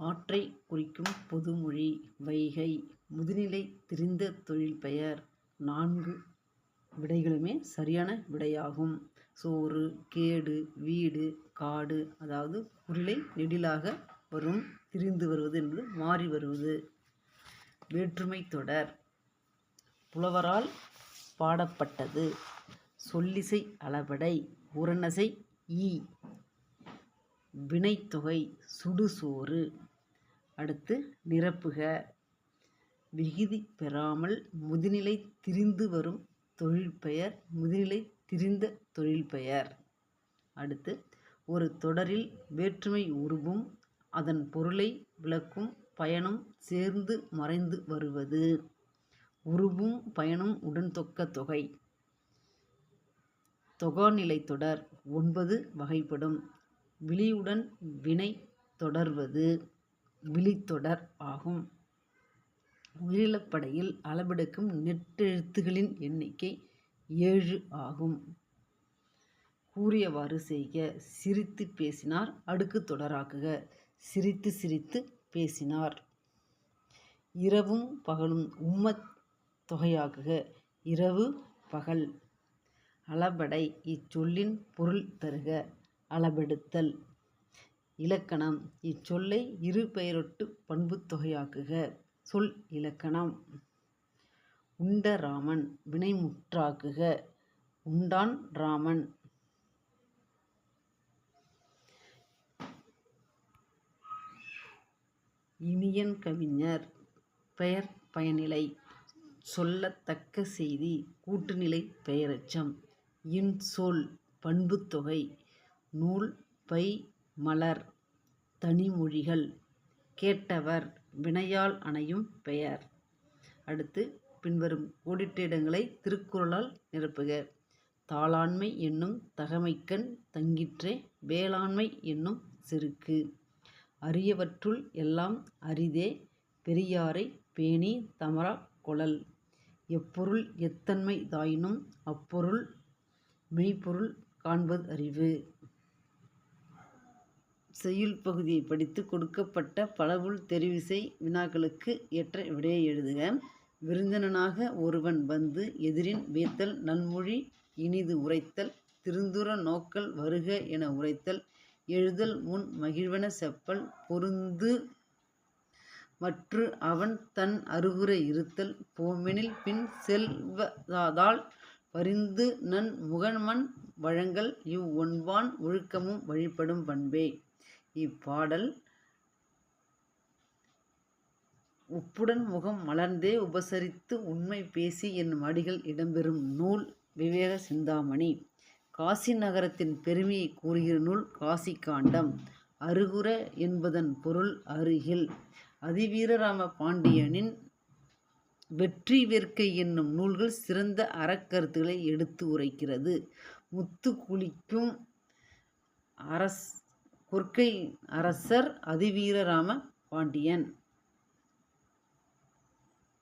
ஆற்றை குறிக்கும் பொதுமொழி வைகை முதுநிலை திரிந்த தொழில் பெயர். நான்கு விடைகளுமே சரியான விடையாகும். சோறு கேடு வீடு காடு அதாவது குறிலை நெடிலாக வரும் திரிந்து வருவது என்பது மாறி வருவது. வேற்றுமை தொடர். புலவரால் பாடப்பட்டது. சொல்லிசை அளபடை உரநசை ஈ. வினைத்தொகை சுடுசோறு. அடுத்து நிரப்புக. விகுதி பெறாமல் முதுநிலை திரிந்து வரும் தொழிற்பெயர் முதுநிலை திரிந்த தொழிற்பெயர். அடுத்து ஒரு தொடரில் வேற்றுமை உருவும் அதன் பொருளை விளக்கும் பயனும் சேர்ந்து மறைந்து வருவது. உருவும் பயனும் உடன்தொக்க தொகை. தொகாநிலைத் தொடர் ஒன்பது வகைப்படும். விழியுடன் வினை தொடர்வது. விழித்தொடர் ஆகும். உயிரிழப்படையில் அளபெடுக்கும் நெட்டெழுத்துகளின் எண்ணிக்கை ஏழு ஆகும். கூறியவாறு செய்க. சிரித்து பேசினார் அடுக்கு தொடராக்குக. சிரித்து சிரித்து பேசினார். இரவும் பகலும் உம்மத் தொகையாக்குக. இரவு பகல். அளபடை இச்சொல்லின் பொருள் தருக. அளபெடுத்தல். இலக்கணம். இச்சொல்லை இரு பெயரொட்டு பண்புத்தொகையாக்குக சொல் இலக்கணம். உண்ட ராமன் வினைமுற்றாக்குக. உண்டான் ராமன். இனியன் கவிஞர் பெயர் பயனிலை. சொல்லத்தக்க செய்தி கூட்டுநிலை பெயரெச்சம். இன்சொல் பண்புத்தொகை நூல் பை மலர் தனிமொழிகள் கேட்டவர் வினையால் அணையும் பெயர். அடுத்து பின்வரும் கோடிட்ட இடங்களை திருக்குறளால் நிரப்புக. தாளாண்மை என்னும் தகமைக்கண் தங்கிற்றே வேளாண்மை என்னும் செருக்கு. அரியவற்றுள் எல்லாம் அரிதே பெரியாரைப் பேணி தமரா கொழல். எப்பொருள் எத்தன்மை தாயினும் அப்பொருள் மெய்ப்பொருள் காண்பது அறிவு. செய்யுள் பகுதியை படித்து கொடுக்கப்பட்ட பலவுள் தெரிவிசை வினாக்களுக்கு ஏற்ற விடையை எழுதுக. விருந்தினனாக ஒருவன் வந்து எதிரின் வீத்தல் நன்மொழி இனிது உரைத்தல் திருந்துற நோக்கல் வருக என உரைத்தல் எழுதல் முன் மகிழ்வன செப்பல் பொருந்து மற்று அவன் தன் அருகுரை இருத்தல் போமெனில் பின் செல்வதால் பரிந்து நன் முகன்மன் வழங்கல் இவ் ஒன்பான் ஒழுக்கமும் வழிபடும் பண்பே. இப்பாடல் உப்புடன் முகம் மலர்ந்தே உபசரித்து உண்மை பேசி என்னும் அடிகள் இடம்பெறும் நூல் விவேக சிந்தாமணி. காசி நகரத்தின் பெருமையை கூறுகிற நூல் காசி காண்டம். அருகுர என்பதன் பொருள் அருகில். அதிவீரராம பாண்டியனின் வெற்றி வேர்க்கை என்னும் நூல்கள் சிறந்த அறக்கருத்துக்களை எடுத்து உரைக்கிறது. முத்து குளிக்கும் அரஸ் குர்க்கை அரசர் அதிவீரராம பாண்டியன்.